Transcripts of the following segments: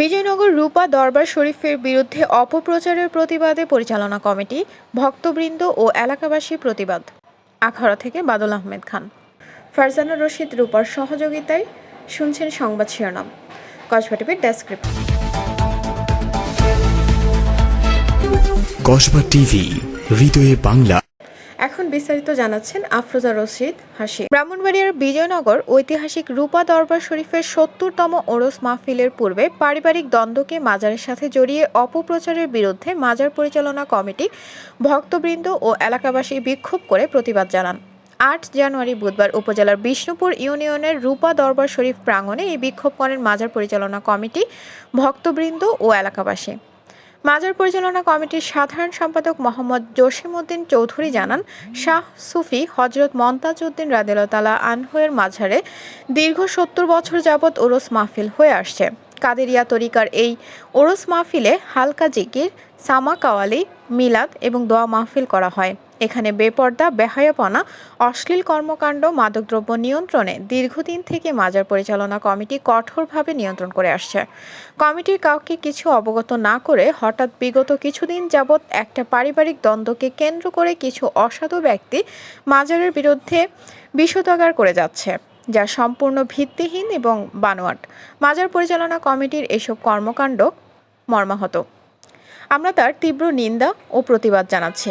বিজয়নগর রূপা দরবার শরীফের বিরুদ্ধে অপপ্রচারের প্রতিবাদে পরিচালনা কমিটি, ভক্তবৃন্দ ও এলাকাবাসী প্রতিবাদ। আখাড়া থেকে বাদল আহমেদ খান। ফারজানা রশিদ রূপার সহযোগিতায় শুনছেন সংবাদ শিরোনাম। কসবা টিভির কসবা টিভি, হৃদয়ে বাংলা। এখন বিস্তারিত জানাচ্ছেন আফরোজা রশিদ, হাসি। ব্রাহ্মণবাড়িয়ার বিজয়নগর ঐতিহাসিক রূপা দরবার শরীফের সত্তরতম ওরস মাহফিলের পূর্বে পারিবারিক দ্বন্দ্বকে মাজারের সাথে জড়িয়ে অপপ্রচারের বিরুদ্ধে মাজার পরিচালনা কমিটি, ভক্তবৃন্দ ও এলাকাবাসী বিক্ষোভ করে প্রতিবাদ জানান। আট জানুয়ারি বুধবার উপজেলার বিষ্ণুপুর ইউনিয়নের রূপা দরবার শরীফ প্রাঙ্গণে এই বিক্ষোভ করেন মাজার পরিচালনা কমিটি, ভক্তবৃন্দ ও এলাকাবাসী। মাজার পরিচালনা কমিটির সাধারণ সম্পাদক মোহাম্মদ জসিম উদ্দিন চৌধুরী জানান, শাহ সুফি হজরত মমতাজ উদ্দিন রাদেলতালা আনহুয়ের মাঝারে দীর্ঘ সত্তর বছর যাবৎ ওরস মাহফিল হয়ে আসছে। কাদেরিয়া তরিকার এই ওরস মাহফিলে হালকা জিকির সামা কাওয়ালি মিলাদ এবং দোয়া মাহফিল করা হয়। এখানে বেপর্দা, বেহায়াপনা, অশ্লীল কর্মকাণ্ড, মাদকদ্রব্য নিয়ন্ত্রণে দীর্ঘদিন থেকে মাজার পরিচালনা কমিটি কঠোরভাবে নিয়ন্ত্রণ করে আসছে। কমিটির কাউকে কিছু অবগত না করে হঠাৎ বিগত কিছুদিন যাবৎ একটা পারিবারিক দ্বন্দ্বকে কেন্দ্র করে কিছু অসাধু ব্যক্তি মাজারের বিরুদ্ধে বিষোদগার করে যাচ্ছে, যা সম্পূর্ণ ভিত্তিহীন এবং বানোয়াট। মাজার পরিচালনা কমিটির এসব কর্মকাণ্ড মর্মাহত। আমরা তার তীব্র নিন্দা ও প্রতিবাদ জানাচ্ছি।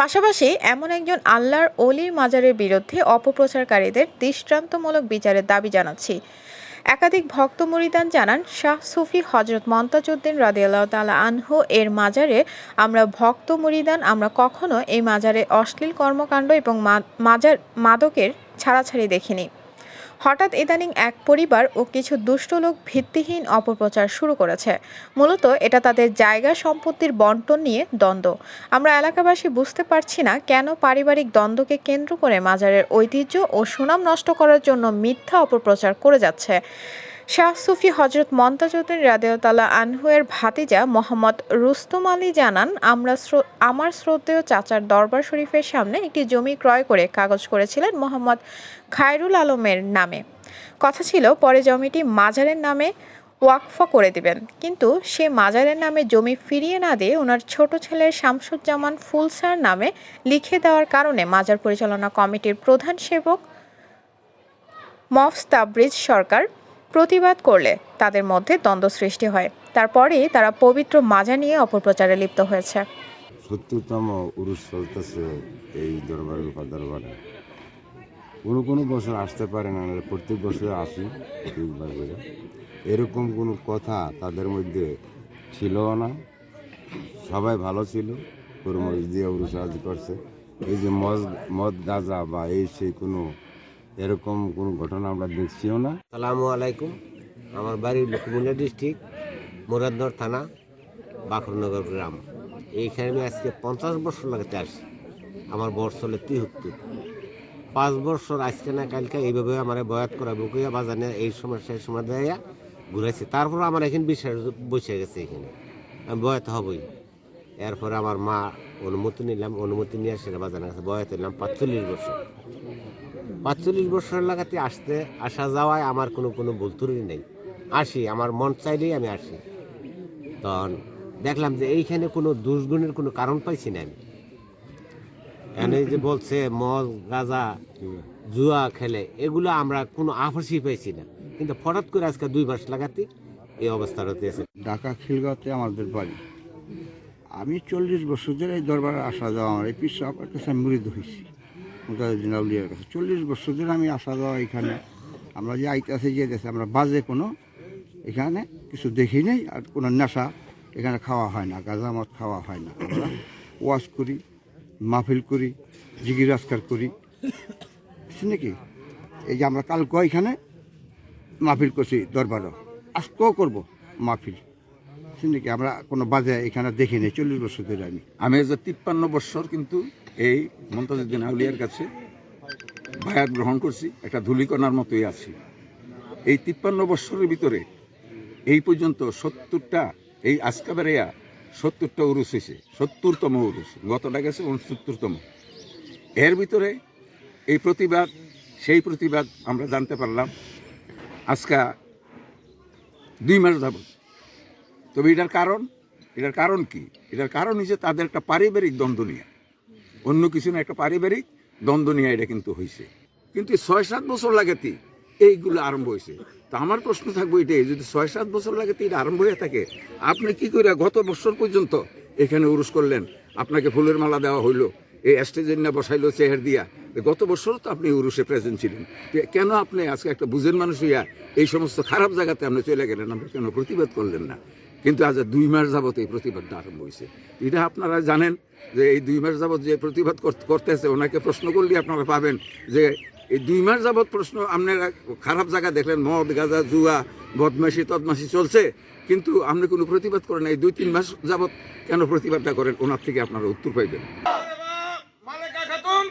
পাশাপাশি এমন একজন আল্লাহর অলির মাজারের বিরুদ্ধে অপপ্রচারকারীদের দৃষ্টান্তমূলক বিচারের দাবি জানাচ্ছি। একাধিক ভক্ত মরিদান জানান, শাহ সুফি হজরত মন্তাজউদ্দিন রাদিয়াল্লাহ তালা আনহু এর মাজারে আমরা ভক্ত মরিদান, আমরা কখনো এই মাজারে অশ্লীল কর্মকাণ্ড এবং মাজার, মাদকের ছাড়াছাড়ি দেখিনি। হঠাৎ ইদানিং এক পরিবার ও কিছু দুষ্ট লোক ভিত্তিহীন অপপ্রচার শুরু করেছে। মূলত এটা তাদের জায়গা সম্পত্তির বন্টন নিয়ে দ্বন্দ্ব। আমরা এলাকাবাসী বুঝতে পারছি না কেন পারিবারিক দ্বন্দ্বকে কেন্দ্র করে মাজারের ঐতিহ্য ও সুনাম নষ্ট করার জন্য মিথ্যা অপপ্রচার করে যাচ্ছে। শাহ সুফি হজরত মন্তাজুদ্দিন রাদেওতালা আনহুয়ের ভাতিজা মোহাম্মদ রুস্তুম আলী জানান, আমরা আমার শ্রদ্ধেয় চাচার দরবার শরীফের সামনে একটি জমি ক্রয় করে কাগজ করেছিলেন মোহাম্মদ খায়রুল আলমের নামে। কথা ছিল, পরে জমিটি মাজারের নামে ওয়াকফা করে দিবেন। কিন্তু সে মাজারের নামে জমি ফিরিয়ে না দিয়ে ওনার ছোট ছেলে শামসুজ্জামান ফুলসার নামে লিখে দেওয়ার কারণে মাজার পরিচালনা কমিটির প্রধান সেবক মফস তাবরিজ সরকার প্রতিবাদ করলে তাদের মধ্যে দ্বন্দ্ব সৃষ্টি হয়। তারপরেই তারা পবিত্র মাজা নিয়ে অপপ্রচারে লিপ্ত হয়েছে। সত্তরতম উরুষ চলতেছে এই দরবারের উপর দরবারে। কোনো কোনো বছর আসতে পারে না প্রত্যেক বছর আসি দুইবার করে। এরকম কোনো কথা তাদের মধ্যে ছিল না। সবাই ভালো ছিল কুরমরিচ দিয়ে উরুষ করছে। এই যে মদ মদ গাঁজা বা এই সেই কোনো এরকম কোনো ঘটনা আমরা দেখছিও না। সালামু আলাইকুম। আমার বাড়ি কুমিল্লা ডিস্ট্রিক্ট, মুরাদনগর থানা বাখরনগর গ্রাম। এইখানে আমি আজকে পঞ্চাশ বছর লাগাতে আসি আমার বয়স চলে তিহত্তর। পাঁচ বছর আজকে না কালকে এইভাবে আমার বয়াত করা বুকুইয়া বাজানে এই সময় সেই সময় দেয়া ঘুরেছি তারপর আমার এখানে বিশ্বাস বসে গেছে এখানে। আমি বয়াত হবই। এরপরে আমার মা অনুমতি নিলাম। অনুমতি নিয়ে সেটা বাজানে গেছে। বয়াত নিলাম পাঁচচল্লিশ বছর। পাঁচচল্লিশ বছর লাগাতে আসতে, আসা যাওয়ায় আমার কোনো কোনো ভুল ত্রুটি নেই। আসি, আমার মন চাইলেই আমি আসি। তখন দেখলাম যে এইখানে কোনো দুষ্গুণের কোনো কারণ পাইছি না আমি। এখানে যে বলছে, মদ, গাঁজা, জুয়া খেলে, এগুলো আমরা কোনো আভাসই পাইছি না। কিন্তু হঠাৎ করে আজকে দুই মাস লাগাতে এই অবস্থা হতেছে ঢাকা খিলগাঁওতে আমাদের বাড়ি। আমি চল্লিশ বছর ধরে এই দরবারে আসা যাওয়া, আমার এই পিসা আপনার কাছে আমি হয়েছি কাছে চল্লিশ বছর ধরে আমি আসা যাওয়া এখানে। আমরা যে আইতাছে যে দেশে, আমরা বাজে কোনো এখানে কিছু দেখি নেই আর কোনো নেশা এখানে খাওয়া হয় না, গাঁজা মদ খাওয়া হয় না। আমরা ওয়াশ করি, মাহফিল করি জিগির আজকার করি। নাকি? এই যে আমরা কালকে এখানে মাহফিল করছি দরবারও আজকেও করব মাহফিল। নাকি? আমরা কোনো বাজে এখানে দেখি নেই, চল্লিশ বছর ধরে আমি। আমি যে তিপ্পান্ন বৎসর কিন্তু এই মমতাজুদ্দিন আউলিয়ার কাছে বায়াত গ্রহণ করছি, একটা ধুলিকণার মতোই আছি। এই তিপ্পান্ন বৎসরের ভিতরে এই পর্যন্ত সত্তরটা, এই আজকাবেরিয়া সত্তরটা উরুস হয়েছে সত্তরতম উরুস, গতটা গেছে উনসত্তরতম। এর ভিতরে এই প্রতিবাদ, সেই প্রতিবাদ আমরা জানতে পারলাম। আজকা দুই মাস যাবত তবে এটার কারণ এটার কারণ কি? এটার কারণ হচ্ছে তাদের একটা পারিবারিক দ্বন্দ্ব নিয়ে। অন্য কিছু না, একটা পারিবারিক দ্বন্দ্ব নিয়ে এটা কিন্তু হয়েছে কিন্তু ছয় সাত বছর লাগাতে এইগুলো আরম্ভ হয়েছে তো আমার প্রশ্ন থাকব এটাই, যদি ছয় সাত বছর লাগাতে এটা আরম্ভ হয়ে থাকে, আপনি কি করে গত বছর পর্যন্ত এখানে উরুস করলেন, আপনাকে ফুলের মালা দেওয়া হইল, এই স্টেজের না বসাইলো, চেহার দিয়া গত বছর তো আপনি উরুসে প্রেজেন্ট ছিলেন। কেন আপনি আজকে একটা বুঝেন মানুষ হইয়া এই সমস্ত খারাপ জায়গাতে আপনি চলে গেলেন, আপনি কেন প্রতিবাদ করলেন না? কিন্তু আজ দুই মাস যাবত এই প্রতিবাদটা আরম্ভ হয়েছে এটা আপনারা জানেন যে এই দুই মাস যাবত যে প্রতিবাদ কর- করতেছে, ওনাকে প্রশ্ন করলে আপনারা পাবেন যে এই দুই মাস যাবত প্রশ্ন, আপনারা খারাপ জায়গা দেখলেন, মদ, গাঁজা, জুয়া বদমাসি তদমাসি চলছে, কিন্তু আপনি কোনো প্রতিবাদ করেন এই দুই, তিন মাস যাবত কেন প্রতিবাদটা করেন? ওনার থেকে আপনারা উত্তর পাইবেন। মালেকা খাতুন